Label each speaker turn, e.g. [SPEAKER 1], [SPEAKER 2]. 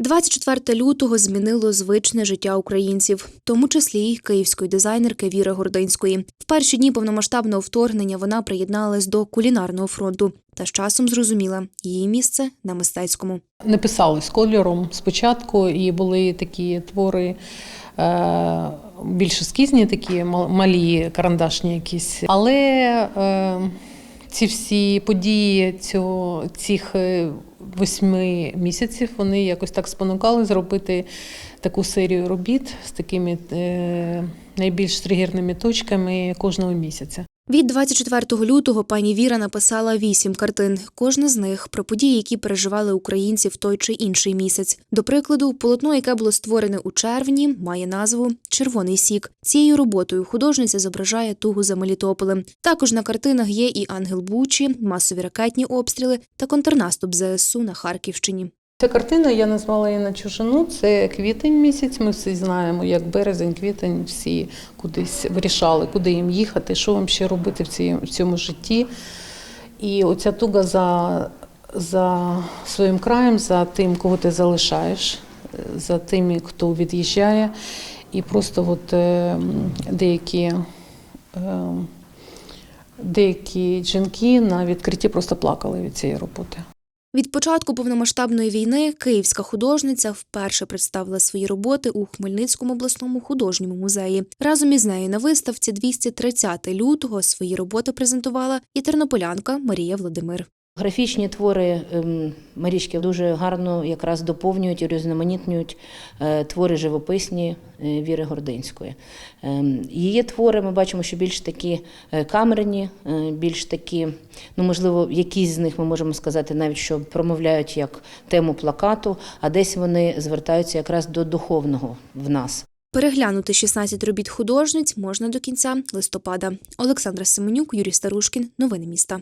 [SPEAKER 1] 24 лютого змінило звичне життя українців, в тому числі й київської дизайнерки Віри Гординської. В перші дні повномасштабного вторгнення вона приєдналась до кулінарного фронту та з часом зрозуміла її місце на мистецькому.
[SPEAKER 2] Не писали кольором спочатку, і були такі твори е, більш ескізні, такі малі, карандашні якісь. Але е, ці всі події цього, цих е, восьми місяців вони якось так спонукали зробити таку серію робіт з такими е, найбільш тригерними точками кожного місяця.
[SPEAKER 1] Від 24 лютого пані Віра написала вісім картин. Кожна з них про події, які переживали українці в той чи інший місяць. До прикладу, полотно, яке було створене у червні, має назву Червоний сік. Цією роботою художниця зображає тугу за Мелітополем. Також на картинах є і ангел Бучі, масові ракетні обстріли та контрнаступ ЗСУ на Харківщині.
[SPEAKER 2] Ця картина я назвала її на чужину. Це квітень місяць. Ми всі знаємо, як березень, квітень, всі кудись вирішали, куди їм їхати, що вам ще робити в цьому житті. І оця туга за, за своїм краєм, за тим, кого ти залишаєш, за тими, хто від'їжджає. І просто от, е, деякі. е, Деякі жінки на відкритті просто плакали від цієї роботи.
[SPEAKER 1] Від початку повномасштабної війни київська художниця вперше представила свої роботи у Хмельницькому обласному художньому музеї. Разом із нею на виставці 230 лютого свої роботи презентувала і тернополянка Марія Владимир.
[SPEAKER 3] Графічні твори ем, Марічки дуже гарно якраз доповнюють і різноманітнюють е, твори живописні е, Віри Гординської. Ем, Її твори ми бачимо, що більш такі е, камерні, більш такі, ну можливо, якісь з них ми можемо сказати навіть, що промовляють як тему плакату, а десь вони звертаються якраз до духовного в нас.
[SPEAKER 1] Переглянути 16 робіт художниць можна до кінця листопада. Олександра Семенюк, Юрій Старушкін. Новини міста.